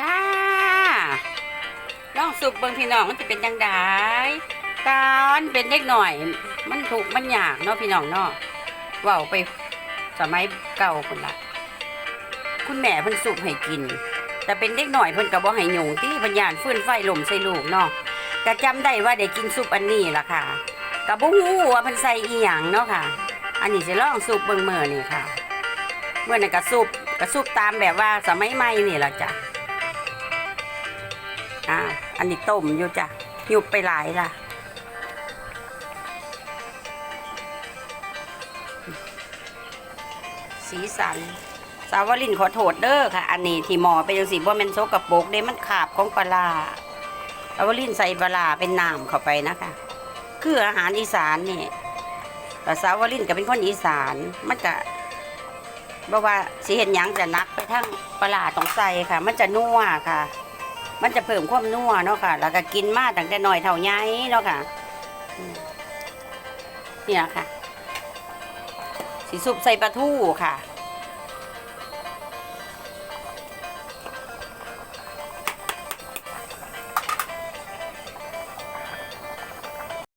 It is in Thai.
จ้าลองสุบเบิ่งพี่น้องมันจะเป็นจังไดการเป็นเด็กหน่อย มันถูกมันยากเนาะพี่น้องเนาะเว้าไปสมัยเก่าคนละคุณแม่เพิ่นสุบให้กิน แต่เป็นเด็กหน่อยเพิ่นก็บ่ให้หยงที่พิ่นยานฟื้นไฟลมใส่ลูกเนาะก็จำได้ว่าได้กินซุปอันนี้ล่ะค่ะก็บ่ฮู้ว่าเพิ่นใส่อีหยังเนาะค่ะ อันนี้สิลองซุปเบิ่งมื้อนี่ค่ะเมื่อนั้นก็ซุปก็ซุปตามแบบว่าสมัยใหม่นี่ล่ะจ้ะ อ่าอันนี้ต้มอยู่จ้ะหยุบไปหลายล่ะสีสัน สาวลินขอโทษเด้อค่ะ อันนี้ที่หมอเป็นจังสีว่ามันโซกระโปรกเด้มันขาบของปลาร้าสาวลินใส่ปลาเป็นน้ำเข้าไปนะคะ คืออาหารอีสานนี่แต่สาวลินก็เป็นคนอีสานมันก็บอกว่าสิเห็นหยังจะนักไปทั้งปลาร้าต้องใส่ค่ะ มันจะนัวค่ะ มันจะเพิ่มความนัวเนาะค่ะ แล้วก็กินมาตั้งแต่หน่อยเท่าไงเนาะค่ะเนี่ยค่ะสีสุปใส่ปลาทูค่ะ